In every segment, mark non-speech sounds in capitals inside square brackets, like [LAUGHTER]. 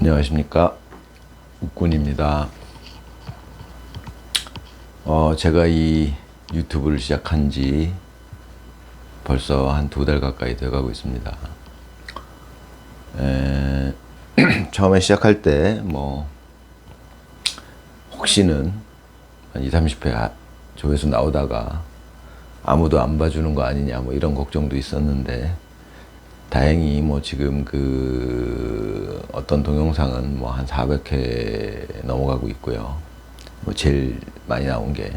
안녕하십니까 uk군입니다. 어, 제가 이 유튜브를 시작한 지 벌써 한 두 달 가까이 돼가고 있습니다. 에, [CLEARS THROAT] 처음에 시작할 때 뭐 혹시는 한 2, 30회 아- 조회수 나오다가 아무도 안 봐주는 거 아니냐 뭐 이런 걱정도 있었는데 다행히 뭐 지금 그 어떤 동영상은 뭐 한 400회 넘어가고 있고요. 뭐 제일 많이 나온 게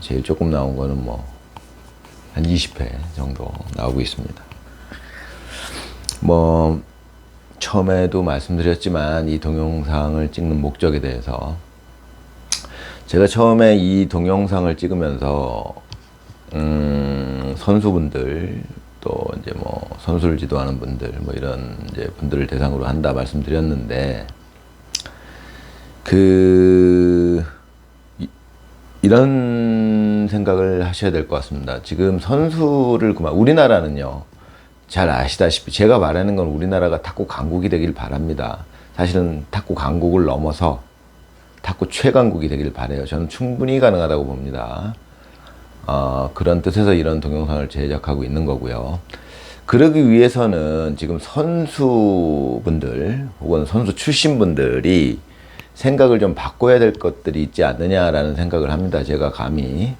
제일 조금 나온 거는 뭐 한 20회 정도 나오고 있습니다. 뭐 처음에도 말씀드렸지만 이 동영상을 찍는 목적에 대해서 제가 처음에 이 동영상을 찍으면서 음, 선수분들 또 이제 뭐 선수를 지도하는 분들 뭐 이런 이제 분들을 대상으로 한다 말씀드렸는데 그 이- 이런 생각을 하셔야 될 것 같습니다. 지금 선수를 그만 우리나라는요 잘 아시다시피 제가 말하는 건 우리나라가 탁구 강국이 되길 바랍니다. 사실은 탁구 강국을 넘어서 탁구 최강국이 되길 바래요. 저는 충분히 가능하다고 봅니다. 어, 그런 뜻에서 이런 동영상을 제작하고 있는 거고요. 그러기 위해서는 지금 선수분들 혹은 선수 출신 분들이 생각을 좀 바꿔야 될 것들이 있지 않느냐라는 생각을 합니다. 제가 감히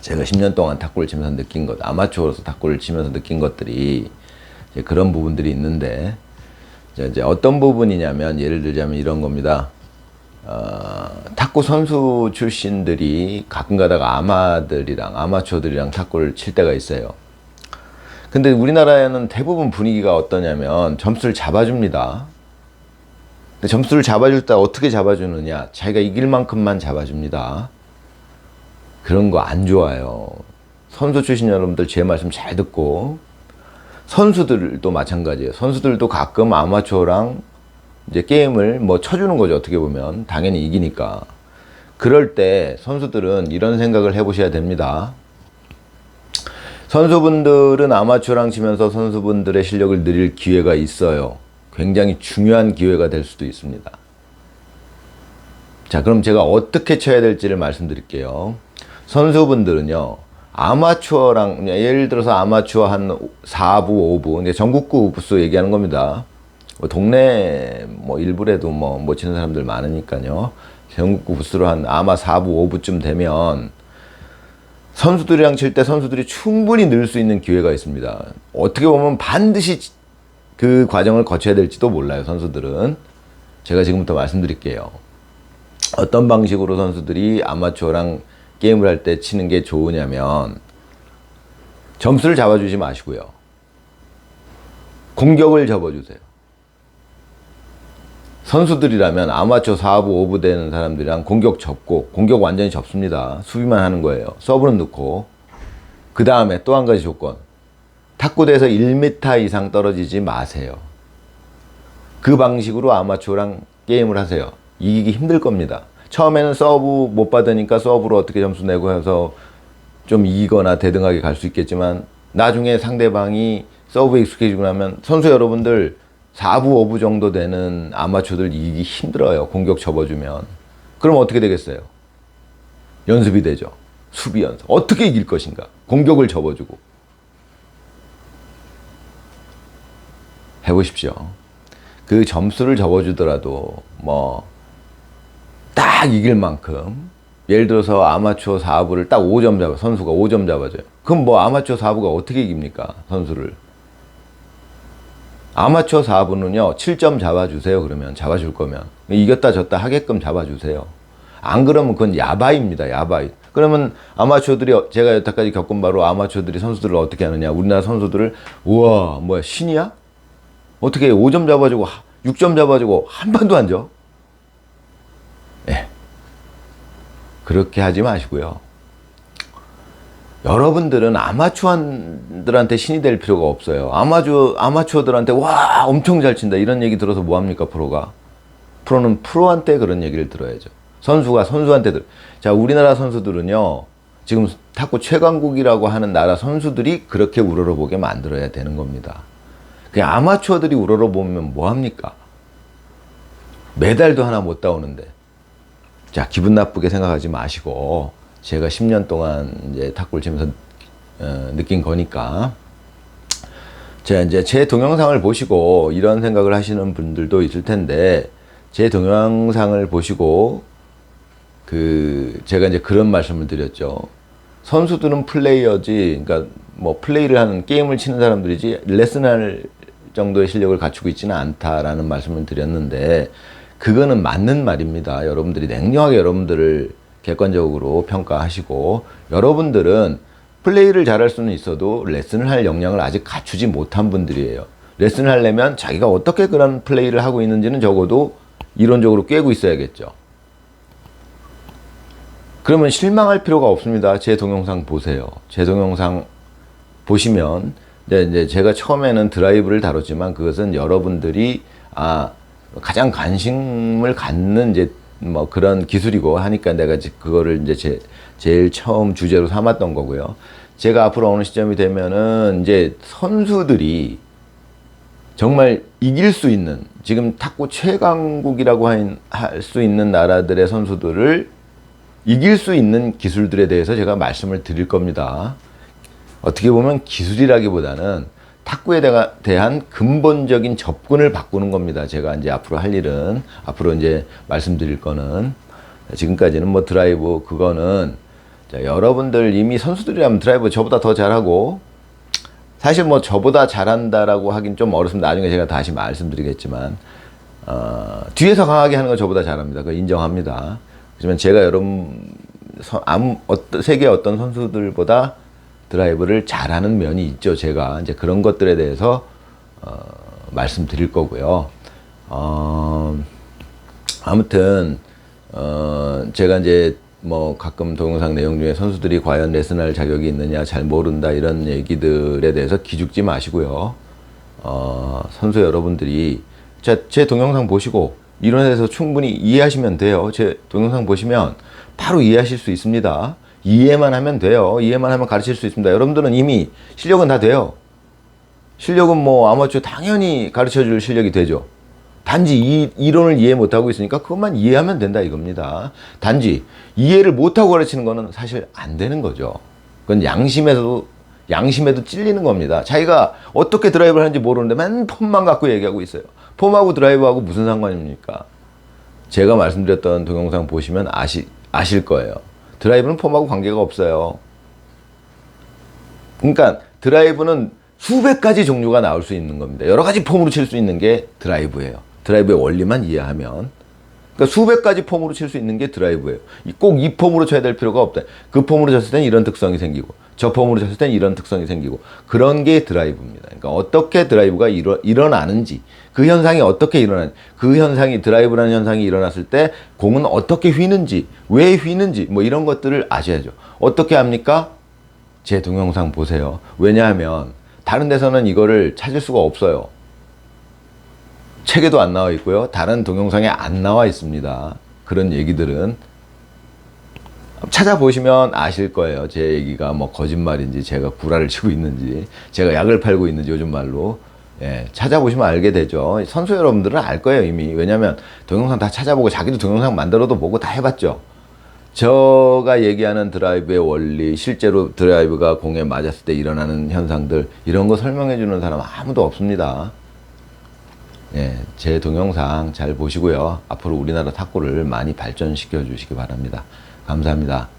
제가 10년 동안 탁구를 치면서 느낀 것, 아마추어로서 탁구를 치면서 느낀 것들이 그런 부분들이 있는데 이제 어떤 부분이냐면 예를 들자면 이런 겁니다. 어, 탁구 선수 출신들이 가끔 가다가 아마들이랑 아마추어들이랑 탁구를 칠 때가 있어요. 근데 우리나라에는 대부분 분위기가 어떠냐면 점수를 잡아줍니다. 근데 점수를 잡아줄 때 어떻게 잡아주느냐? 자기가 이길 만큼만 잡아줍니다. 그런 거 안 좋아요. 선수 출신 여러분들 제 말씀 잘 듣고 선수들도 마찬가지예요. 선수들도 가끔 아마추어랑 이제 게임을 뭐 쳐주는 거죠. 어떻게 보면 당연히 이기니까. 그럴 때 선수들은 이런 생각을 해보셔야 됩니다. 선수분들은 아마추어랑 치면서 선수분들의 실력을 늘릴 기회가 있어요. 굉장히 중요한 기회가 될 수도 있습니다. 자, 그럼 제가 어떻게 쳐야 될지를 말씀드릴게요. 선수분들은요, 아마추어랑, 예를 들어서 아마추어 한 4부, 5부, 이제 전국구 부수 얘기하는 겁니다. 뭐 동네 뭐 일부래도 뭐 못 치는 사람들 많으니까요. 전국구 부수로 한 아마 4부, 5부쯤 되면 선수들이랑 칠 때 선수들이 충분히 늘 수 있는 기회가 있습니다. 어떻게 보면 반드시 그 과정을 거쳐야 될지도 몰라요, 선수들은. 제가 지금부터 말씀드릴게요. 어떤 방식으로 선수들이 아마추어랑 게임을 할 때 치는 게 좋으냐면 점수를 잡아주지 마시고요. 공격을 접어주세요. 선수들이라면 아마추어 4부, 5부 되는 사람들이랑 공격 접고 공격 완전히 접습니다. 수비만 하는 거예요. 서브는 넣고 그 다음에 또 한 가지 조건 탁구대에서 1m 이상 떨어지지 마세요. 그 방식으로 아마추어랑 게임을 하세요. 이기기 힘들 겁니다. 처음에는 서브 못 받으니까 서브로 어떻게 점수 내고 해서 좀 이기거나 대등하게 갈 수 있겠지만 나중에 상대방이 서브에 익숙해지고 나면 선수 여러분들 4부, 5부 정도 되는 아마추어들 이기기 힘들어요. 공격 접어주면. 그럼 어떻게 되겠어요? 연습이 되죠. 수비 연습. 어떻게 이길 것인가? 공격을 접어주고. 해보십시오. 그 점수를 접어주더라도 뭐 딱 이길 만큼 예를 들어서 아마추어 4부를 딱 5점 잡아 선수가 5점 잡아줘요. 그럼 뭐 아마추어 4부가 어떻게 이깁니까? 선수를. 아마추어 4부는요. 7점 잡아주세요. 그러면 잡아줄 거면 이겼다 졌다 하게끔 잡아주세요. 안 그러면 그건 야바입니다. 야바이. 그러면 아마추어들이 제가 여태까지 겪은 바로 아마추어들이 선수들을 어떻게 하느냐? 우리나라 선수들을 우와 뭐야 신이야? 어떻게 5점 잡아주고 6점 잡아주고 한 번도 안 줘? 예. 그렇게 하지 마시고요. 여러분들은 아마추어들한테 신이 될 필요가 없어요. 아마추어, 아마추어들한테 와, 엄청 잘 친다. 이런 얘기 들어서 뭐합니까, 프로가? 프로는 프로한테 그런 얘기를 들어야죠. 선수가 선수한테 들. 자, 우리나라 선수들은요, 지금 탁구 최강국이라고 하는 나라 선수들이 그렇게 우러러보게 만들어야 되는 겁니다. 그냥 아마추어들이 우러러보면 뭐합니까? 메달도 하나 못 따오는데 자 기분 나쁘게 생각하지 마시고 제가 10년 동안 이제 탁구를 치면서 어, 느낀 거니까 제가 이제 제 동영상을 보시고 이런 생각을 하시는 분들도 있을 텐데 제 동영상을 보시고 그 제가 이제 그런 말씀을 드렸죠. 선수들은 플레이어지, 그러니까 뭐 플레이를 하는 게임을 치는 사람들이지 레슨할 정도의 실력을 갖추고 있지는 않다라는 말씀을 드렸는데 그거는 맞는 말입니다. 여러분들이 냉정하게 여러분들을 객관적으로 평가하시고 여러분들은 플레이를 잘할 수는 있어도 레슨을 할 역량을 아직 갖추지 못한 분들이에요. 레슨을 하려면 자기가 어떻게 그런 플레이를 하고 있는지는 적어도 이론적으로 꿰고 있어야겠죠. 그러면 실망할 필요가 없습니다. 제 동영상 보세요. 제 동영상 보시면 이제 제가 처음에는 드라이브를 다뤘지만 그것은 여러분들이 아 가장 관심을 갖는 이제 뭐 그런 기술이고 하니까 내가 그거를 이제 제, 제일 처음 주제로 삼았던 거고요. 제가 앞으로 어느 시점이 되면은 이제 선수들이 정말 이길 수 있는 지금 탁구 최강국이라고 할 수 있는 나라들의 선수들을 이길 수 있는 기술들에 대해서 제가 말씀을 드릴 겁니다. 어떻게 보면 기술이라기보다는 탁구에 대한 근본적인 접근을 바꾸는 겁니다. 제가 이제 앞으로 할 일은 앞으로 이제 말씀드릴 거는 지금까지는 뭐 드라이브 그거는 자, 여러분들 이미 선수들이라면 드라이브 저보다 더 잘하고 사실 뭐 저보다 잘한다라고 하긴 좀 어렵습니다. 나중에 제가 다시 말씀드리겠지만 어, 뒤에서 강하게 하는 건 저보다 잘합니다. 그거 인정합니다. 하지만 제가 여러분 선- 아무 어떤 세계 어떤 선수들보다 드라이브를 잘하는 면이 있죠. 제가 이제 그런 것들에 대해서 어, 말씀드릴 거고요. 어, 아무튼 어, 제가 이제 뭐 가끔 동영상 내용 중에 선수들이 과연 레슨할 자격이 있느냐 잘 모른다 이런 얘기들에 대해서 기죽지 마시고요. 어, 선수 여러분들이 제, 제 동영상 보시고 이론에 대해서 충분히 이해하시면 돼요. 제 동영상 보시면 바로 이해하실 수 있습니다. 이해만 하면 돼요. 이해만 하면 가르칠 수 있습니다. 여러분들은 이미 실력은 다 돼요. 실력은 뭐 아마추어 당연히 가르쳐 줄 실력이 되죠. 단지 이 이론을 이해 못하고 있으니까 그것만 이해하면 된다 이겁니다. 단지 이해를 못하고 가르치는 거는 사실 안 되는 거죠. 그건 양심에서도 양심에도 찔리는 겁니다. 자기가 어떻게 드라이브를 하는지 모르는데 맨 폼만 갖고 얘기하고 있어요. 폼하고 드라이브하고 무슨 상관입니까? 제가 말씀드렸던 동영상 보시면 아시, 아실 거예요. 드라이브는 폼하고 관계가 없어요. 그러니까 드라이브는 수백 가지 종류가 나올 수 있는 겁니다. 여러 가지 폼으로 칠 수 있는 게 드라이브예요. 드라이브의 원리만 이해하면. 그러니까 수백 가지 폼으로 칠 수 있는 게 드라이브예요. 꼭 이 폼으로 쳐야 될 필요가 없다. 그 폼으로 쳤을 땐 이런 특성이 생기고, 저 폼으로 쳤을 땐 이런 특성이 생기고, 그런 게 드라이브입니다. 그러니까 어떻게 드라이브가 일어, 일어나는지, 그 현상이 어떻게 일어나는지, 그 현상이, 드라이브라는 현상이 일어났을 때 공은 어떻게 휘는지, 왜 휘는지, 뭐 이런 것들을 아셔야죠. 어떻게 합니까? 제 동영상 보세요. 왜냐하면 다른 데서는 이거를 찾을 수가 없어요. 책에도 안 나와 있고요. 다른 동영상에 안 나와 있습니다. 그런 얘기들은 찾아보시면 아실 거예요. 제 얘기가 뭐 거짓말인지 제가 구라를 치고 있는지 제가 약을 팔고 있는지 요즘 말로 예, 찾아보시면 알게 되죠. 선수 여러분들은 알 거예요 이미. 왜냐하면 동영상 다 찾아보고 자기도 동영상 만들어도 보고 다 해봤죠. 저가 얘기하는 드라이브의 원리, 실제로 드라이브가 공에 맞았을 때 일어나는 현상들 이런 거 설명해 주는 사람 아무도 없습니다. 예, 제 동영상 잘 보시고요. 앞으로 우리나라 탁구를 많이 발전시켜 주시기 바랍니다. 감사합니다.